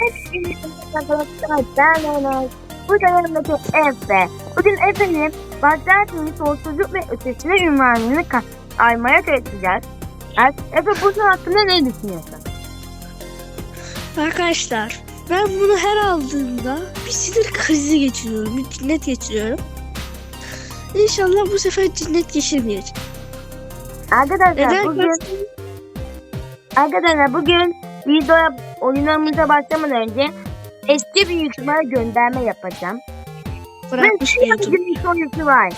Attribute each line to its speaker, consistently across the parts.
Speaker 1: Hepinize arkadaşlar ben Enes. Bu da yanımdaki Efe. Bugün Efe'nin Bagdad'ın sonsuzluk ve ötesine ünvanını aymaya çalışacağız. Efe bu konu hakkında ne düşünüyorsun?
Speaker 2: Arkadaşlar ben bunu her aldığımda bir sinir krizi geçiriyorum. Bir cinnet geçiriyorum. İnşallah bu sefer cinnet geçirmeyeceğim.
Speaker 1: Arkadaşlar
Speaker 2: Neden?
Speaker 1: bugün Arkadaşlar bugün videoya oyunlarımıza başlamadan önce eski bir YouTuber'a gönderme yapacağım.
Speaker 2: Bırakmış
Speaker 1: Ve
Speaker 2: YouTube.
Speaker 1: bir sorusu var.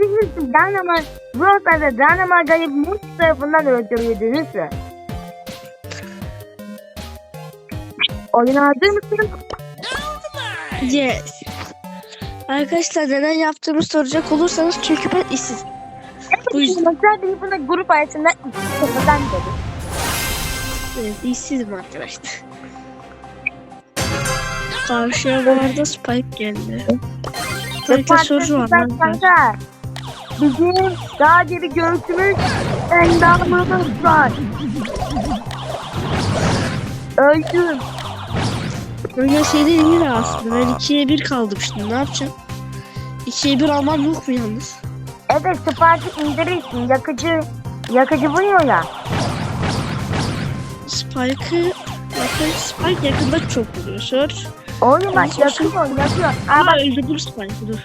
Speaker 1: Siz Dynamite, Brosa'da Dynamite'ı Muş tarafından öldürüldünüz mü? Oyun hazır mısınız?
Speaker 2: Yes. Arkadaşlar neden yaptığımı soracak olursanız çünkü ben işsiz. Bu yüzden
Speaker 1: Mesela biz buna grup arasında kafadan dedik.
Speaker 2: evet, işsizim arkadaşlar. Karşıya bu arada Spike geldi. Herkes soru var. Lan.
Speaker 1: kanka. Bizim daha gibi göğsümüz endamımız var. Öldüm.
Speaker 2: Öyle değil yine aslında. Ben 2'ye 1 kaldım şimdi ne yapacağım? 2'ye 1 almam yok mu yalnız?
Speaker 1: Evet Spark'ı indirirsin. Yakıcı, yakıcı vuruyor ya.
Speaker 2: Spike'ı Spike yakında çok vuruyor. Search.
Speaker 1: Oyun bak
Speaker 2: Nasıl
Speaker 1: yakıyor, yakıyor. Aa
Speaker 2: Aa
Speaker 1: bak.
Speaker 2: Spike'ı dur.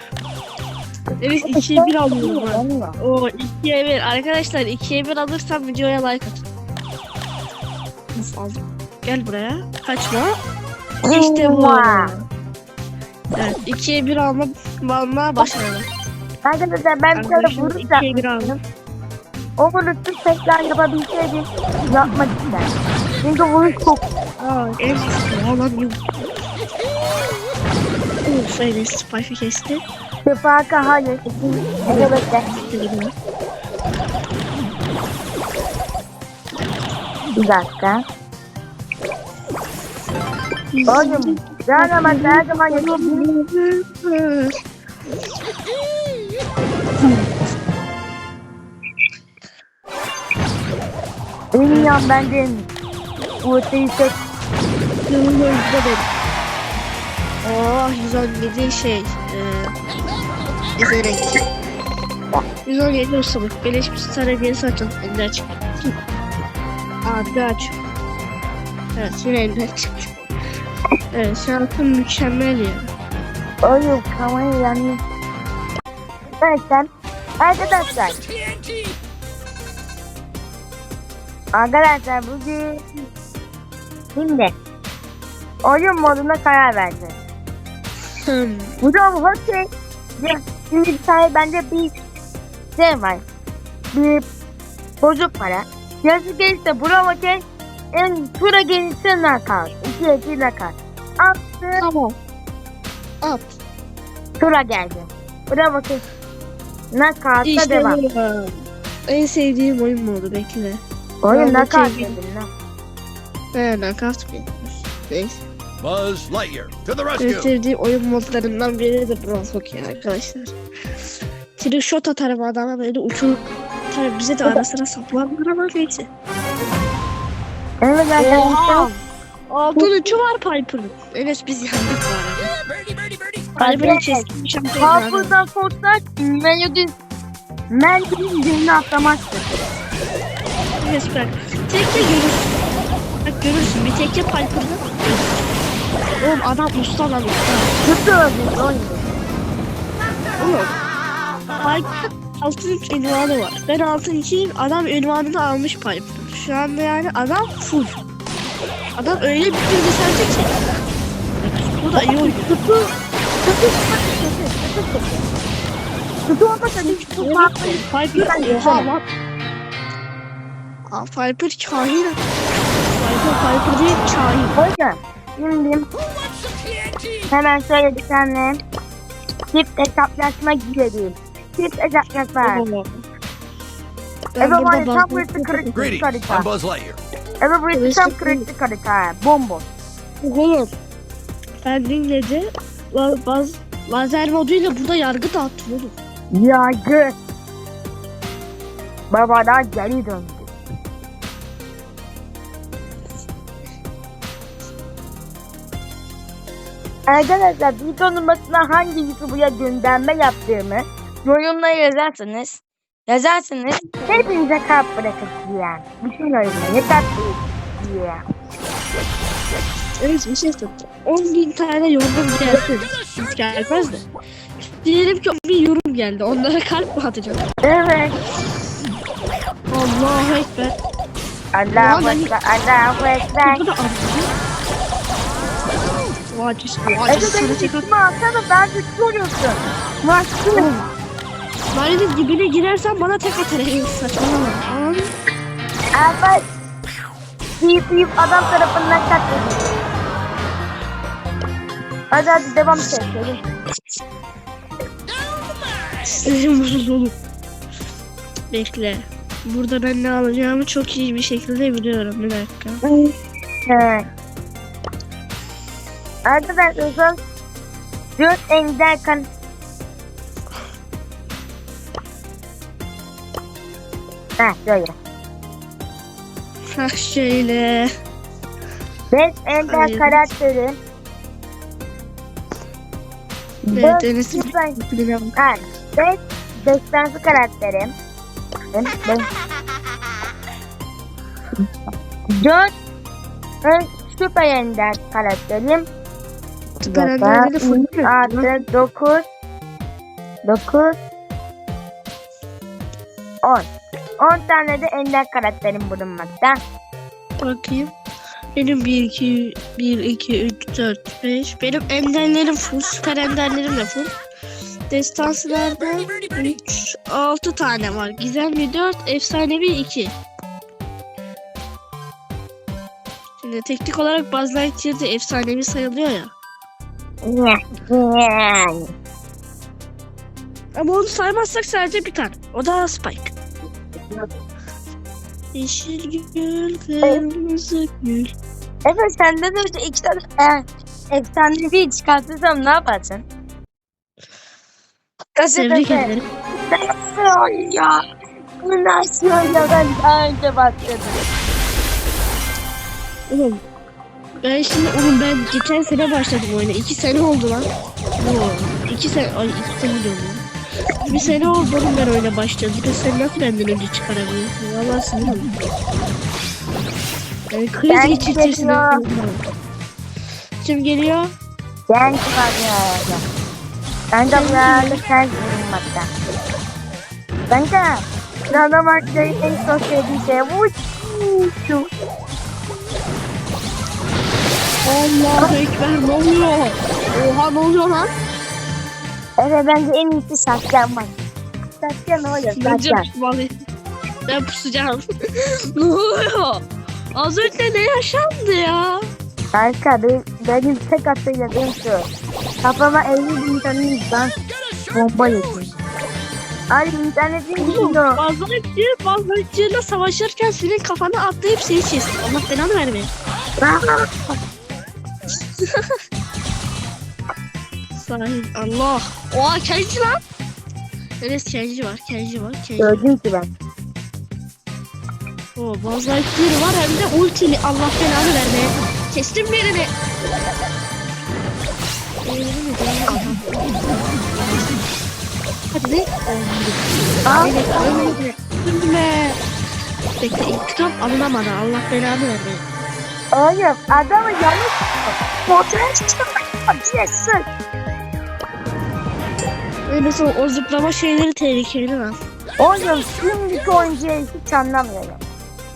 Speaker 2: Evet 2'ye 1 alıyorum ben. Oo 2'ye 1. Arkadaşlar 2'ye 1 alırsam videoya like atın. Uf aldım. Gel buraya. Kaçma. İşte bu. Evet 2'ye 1 alma, alma başarılı.
Speaker 1: Arkadaşlar ben bir tane
Speaker 2: Arkadaşlar
Speaker 1: vuruş
Speaker 2: 2'ye 1 aldım.
Speaker 1: yapmıştım. O vuruşu tekrar yapabilseydim yapmak ister. Çünkü vuruş çok
Speaker 2: Aa iyisi. Alan yok. Evet Spike'ı kesti.
Speaker 1: Spark'ı hayır. Evet bekle. Bir dakika. Oğlum her zaman her zaman yapıyorum. Benim yan benden. Bu öteyi tek.
Speaker 2: Oh 117 şey. E, izlenerek. 117 ustalık. Beleş bir tane geri satın. Ender açık. Aa bir daha aç. Evet yine ender çıktı. Evet şarkı mükemmel ya.
Speaker 1: Oğlum kamerayı yanıyor. Arkadaşlar. Arkadaşlar. Arkadaşlar bugün şimdi oyun moduna karar verdim. Da hokey. Ya, Şimdi bir tane bende bir şey var. Bir bozuk para. Yazı gelirse bura hokey. En tura gelirse nakal. İki iki nakal. Attı.
Speaker 2: Tamam. At.
Speaker 1: Tura geldi. Bura hokey. Nakalta
Speaker 2: İşte
Speaker 1: devam.
Speaker 2: bu. En sevdiğim oyun modu bekle.
Speaker 1: Oyun
Speaker 2: Bravo,
Speaker 1: nakal dedim lan.
Speaker 2: He nakavt mı? Neyse.
Speaker 3: Buzz Lightyear to the rescue!
Speaker 2: sevdiğim oyun modlarından biri de Bronze Hockey arkadaşlar. Trick shot atarım adama böyle uçurup Tabii bize de ara sıra saplanır ama neyse.
Speaker 1: Evet arkadaşlar.
Speaker 2: Altın üçü var Piper'ın. Enes biz yandık arada. Piper'ın
Speaker 1: Evet.
Speaker 2: çeşitli şampiyonu var.
Speaker 1: Hafızdan forslar melodi Melodi'nin yerine atlamaktır.
Speaker 2: Enes bak. Tekle görürsün. Bak görürsün bir tekle Piper'da. Oğlum adam usta lan usta.
Speaker 1: Kötü öldü oyun.
Speaker 2: Oğlum. Piper altın ünvanı var. Ben altın ikiyim. Adam ünvanını almış Piper. Şu anda yani adam full. Adam öyle bir türlü sence ki. Bu da iyi.
Speaker 1: Kötü. Kötü. Kötü. Kötü olmasa hiç bu farklı.
Speaker 2: Piper oha lan. Aa, Piper kahin. Piper Piper değil kahin.
Speaker 1: Hocam şimdi hemen şöyle bir tane çift hesaplaşma girelim. Çift hesaplaşma.
Speaker 2: Burada
Speaker 1: tam kritik
Speaker 3: Greetings,
Speaker 1: harita.
Speaker 3: I'm Buzz Lightyear.
Speaker 1: Evet burası
Speaker 2: Evet,
Speaker 1: tam kritik harita. Bomboş.
Speaker 2: Oğlum. Ben dün gece baz, lazer moduyla burada yargı dağıttım oğlum.
Speaker 1: Yargı. Babadan geri döndü. Arkadaşlar videonun başına hangi YouTube'a gönderme yaptığımı yorumlara yazarsanız yazarsanız hepinize kalp bırakır yani. Bütün yorumlara kalp diye.
Speaker 2: Evet bir şey söyleyeceğim. 10 bin tane yorum. Hiç gelmez de. Diyelim ki bir yorum geldi. Onlara kalp mi atacağım?
Speaker 1: Evet.
Speaker 2: Allahu Ekber.
Speaker 1: Allahu Ekber, Allahu Ekber. Ece
Speaker 2: vacis
Speaker 1: benim
Speaker 2: sana tek at.
Speaker 1: ismimi alsana ben güçlü oluyorsun. Maskım.
Speaker 2: Mahallenin dibine girersen bana tek atar. Ey saçmalama.
Speaker 1: Evet. Deyip deyip adam tarafından katledildi. Hadi hadi devam et.
Speaker 2: Sinirim bozuldu oğlum. Bekle. Burada ben ne alacağımı çok iyi bir şekilde biliyorum. Bir dakika.
Speaker 1: Evet. Arkadaşlar dört ender kan Heh böyle.
Speaker 2: Hah şöyle.
Speaker 1: Beş ender
Speaker 2: Hayır.
Speaker 1: karakteri.
Speaker 2: Evet,
Speaker 1: Dört
Speaker 2: Biliyorum.
Speaker 1: Evet. Beş destansı karakterim. Dört süper ender karakterim.
Speaker 2: Süper Ender'de full
Speaker 1: Üç, Altı, dokuz, dokuz, on. On tane de ender karakterim bulunmakta.
Speaker 2: Bakayım. Benim 1, 2, 1, 2, 3, 4, 5. Benim enderlerim full. Süper enderlerim de full. Destansılardan 3, 6 tane var. Gizemli 4, efsanevi 2. Şimdi teknik olarak Buzz Lightyear'da efsanevi sayılıyor ya. Ama onu saymazsak sadece bir tane. O da Spike. Yeşil gül, kırmızı gül.
Speaker 1: Evet senden önce iki tane e, efsanevi çıkartırsam ne yaparsın?
Speaker 2: Tebrik ederim.
Speaker 1: Nasıl ya? Bu nasıl ya? Ben daha önce başladım.
Speaker 2: Ben şimdi oğlum ben geçen sene başladım oyuna. İki sene oldu lan. Oo, iki sene, ay iki sene diyorum ya. Bir sene oldu oğlum ben oyuna başladım. Bir de sen nasıl benden önce çıkarabiliyorsun? Valla sinir oldum. Yani kriz
Speaker 1: Ben
Speaker 2: geçirtirsin. Kim geliyor?
Speaker 1: Ben çıkartıyorum. Ben de burada sen bulunmakta. Ben de Nana Mark'ların en çok sevdiği şey bu.
Speaker 2: Allahu Ekber ne oluyor? Oha ne oluyor lan?
Speaker 1: Evet bence en iyisi ne oluyor?
Speaker 2: Bence
Speaker 1: Saskan.
Speaker 2: vallahi ben pusacağım. ne oluyor? Az önce ne yaşandı ya?
Speaker 1: Harika benim, benim tek atıyla benim şu. Kafama 50 bin tane insan bomba yedim. Ay internetin
Speaker 2: Oğlum
Speaker 1: gidiyor.
Speaker 2: bazıları bazılarıyla savaşırken senin kafana atlayıp seni kesti. Allah belanı vermeyin. Sahil Allah. Oha Kenji lan. Evet Kenji var, Kenji var, Kenji.
Speaker 1: Gördüm ki ben.
Speaker 2: Oo, bazıları var hem de ultili. Allah belanı vermeye. Kestim birini. Hadi be.
Speaker 1: Aa,
Speaker 2: Evet, ölmedi. Üzülme. Bekle intikam alınamadı. Allah belanı vermeyin.
Speaker 1: Oğlum adamı yanlış diye sık.
Speaker 2: Öyle sonra o zıplama şeyleri tehlikeli lan.
Speaker 1: Oğlum şimdiki oyuncuyu hiç anlamıyorum.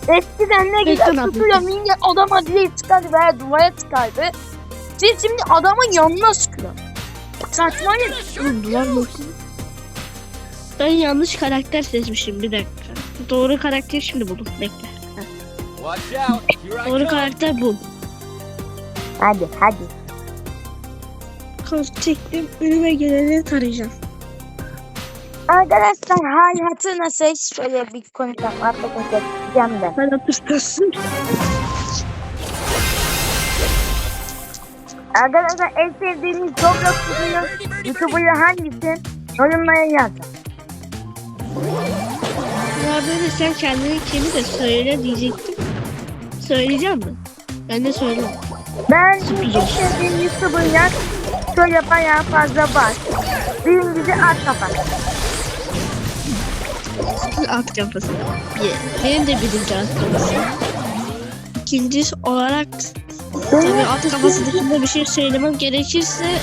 Speaker 1: Eskiden ne güzel tutuyor millet adama değil çıkardı veya duvara çıkardı. Siz şimdi adamın yanına sıkıyor. Saçmayın.
Speaker 2: Oğlum duvar yoksun. Ben yanlış karakter seçmişim bir dakika. Doğru karakter şimdi buldum. Bekle. Doğru karakter bu.
Speaker 1: Hadi hadi.
Speaker 2: Kılıç çektim. Önüme geleni tarayacağım.
Speaker 1: Arkadaşlar hayatı nasıl şöyle bir konuşalım. Artık konuşacağım da.
Speaker 2: Ben hatırlasın.
Speaker 1: Arkadaşlar en sevdiğiniz Roblox videoyu YouTuber'ı hangisi? Yorumlara yazın.
Speaker 2: Bu arada sen kendini kimi de söyle diyecektim. Söyleyeceğim mi? Ben de söyleyeyim.
Speaker 1: Ben
Speaker 2: olsun.
Speaker 1: sevdiğim YouTuber'lar şöyle bayağı fazla var. Birincisi at kafa.
Speaker 2: At kafası. Bir- Benim de birinci at kafası. İkincisi olarak tabii at kafası dışında bir şey söylemem gerekirse eee,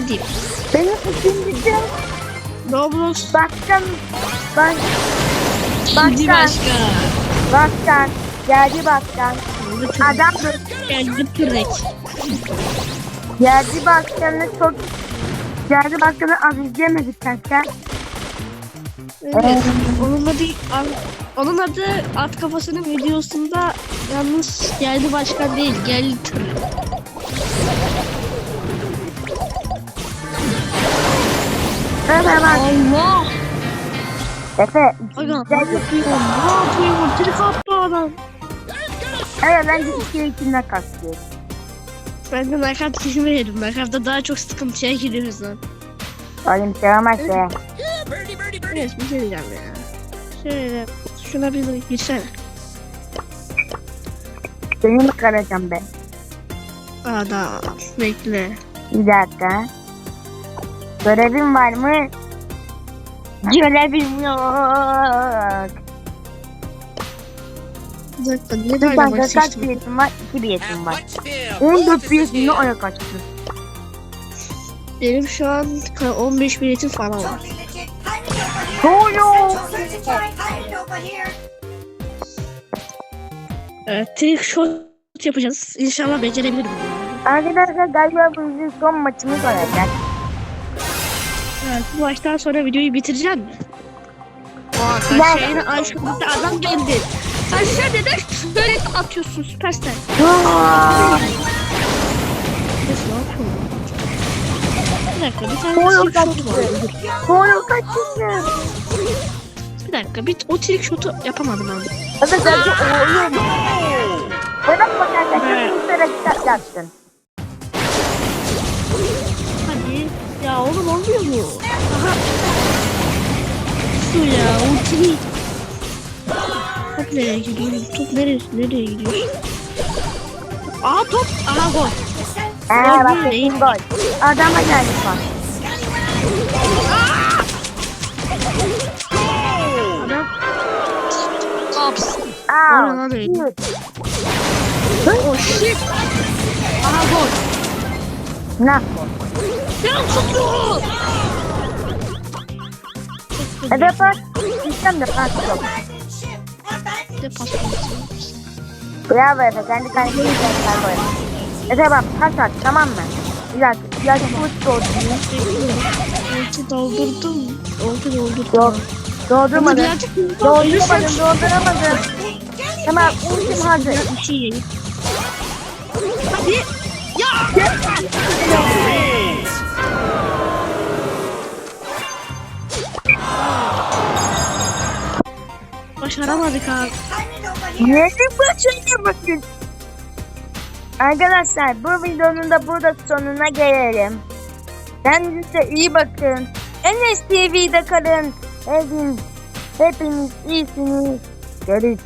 Speaker 2: ne diyeyim?
Speaker 1: Benim ikincisi
Speaker 2: Roblox
Speaker 1: başkan. Baş,
Speaker 2: ikinci
Speaker 1: başkan.
Speaker 2: başka.
Speaker 1: Başkan. Geldi başkan. Adam
Speaker 2: Geldi pürek.
Speaker 1: geldi başkanı çok geldi başkanı az izlemedik kanka.
Speaker 2: Evet. Onun adı, onun adı at kafasının videosunda yalnız geldi başkan değil geldi
Speaker 1: hemen.
Speaker 2: Allah!
Speaker 1: Efe.
Speaker 2: Aga ne yapıyor? Ne yapıyor? Trik attı adam.
Speaker 1: Evet bence iki ikinden kalkıyor.
Speaker 2: Ben de nakat kişimi yedim. Nakatta daha çok sıkıntıya giriyoruz lan.
Speaker 1: Oğlum sevmez be.
Speaker 2: Evet bir şey diyeceğim ya. Şöyle şuna bir girsene.
Speaker 1: Seni mi karacağım ben?
Speaker 2: Adam bekle.
Speaker 1: Bir dakika. Görevim var mı? Görevim yok.
Speaker 2: Bir dakika niye
Speaker 1: Bir dakika kaç
Speaker 2: başlaştım?
Speaker 1: biletim var? İki biletim var.
Speaker 3: punch him.
Speaker 1: 14 biletimle oya kaçtı.
Speaker 2: Benim şu an ka- 15 biletim falan var.
Speaker 1: Doğru.
Speaker 2: Evet, trick shot yapacağız. İnşallah becerebilirim.
Speaker 1: Arkadaşlar galiba bu bizim son maçımız olacak.
Speaker 2: Evet, bu baştan sonra videoyu bitireceğim mi? Aa, kaç şeyini aşağıda adam geldi. Sen neden böyle atıyorsun yapıyorsun? Bir dakika bir tane
Speaker 1: Doğru
Speaker 2: trick shot var.
Speaker 1: Doğru kaçtı.
Speaker 2: Bir dakika bir o trick shot'u yapamadım abi.
Speaker 1: Evet bence oğlum. Neden bakarsan çok kitap yaptın.
Speaker 2: Hadi. Ya oğlum olmuyor mu? Aha. Su ya ultimi. Top nereye gidiyor? Top nereye, nereye gidiyor? Aa top. Aha gol.
Speaker 1: Eee bak kesin gol. Adama geldi bak.
Speaker 2: Adam. Ops.
Speaker 1: Aa.
Speaker 2: Oh shit. Aha gol.
Speaker 1: Nasıl?
Speaker 2: Ya tuttu.
Speaker 1: Hadi pas. İstem de.
Speaker 2: Bir de olsun.
Speaker 1: Bravo Efe. Kendi kendine güzel koy. Efe bak pas at tamam mı? Bir dakika. Bir dakika. Uç doğdu.
Speaker 2: Ulti doldurdum. Ulti doldurdum.
Speaker 1: Yok. Doldurmadım.
Speaker 2: Birazcık
Speaker 1: Dolduramadım. Tamam. Ultim hazır.
Speaker 2: Bir şey. Hadi. Ya. Başaramadık abi.
Speaker 1: Ne başına bakın. Arkadaşlar bu videonun da burada sonuna gelelim. Kendinize iyi bakın. Enes TV'de kalın. Hepiniz, hepiniz iyisiniz. Görüş,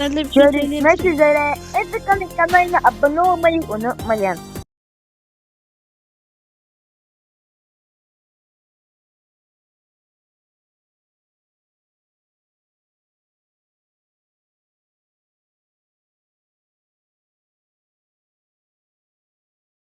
Speaker 2: Ben de bir şey
Speaker 1: görüşmek üzere. Efe kanalına abone olmayı unutmayın.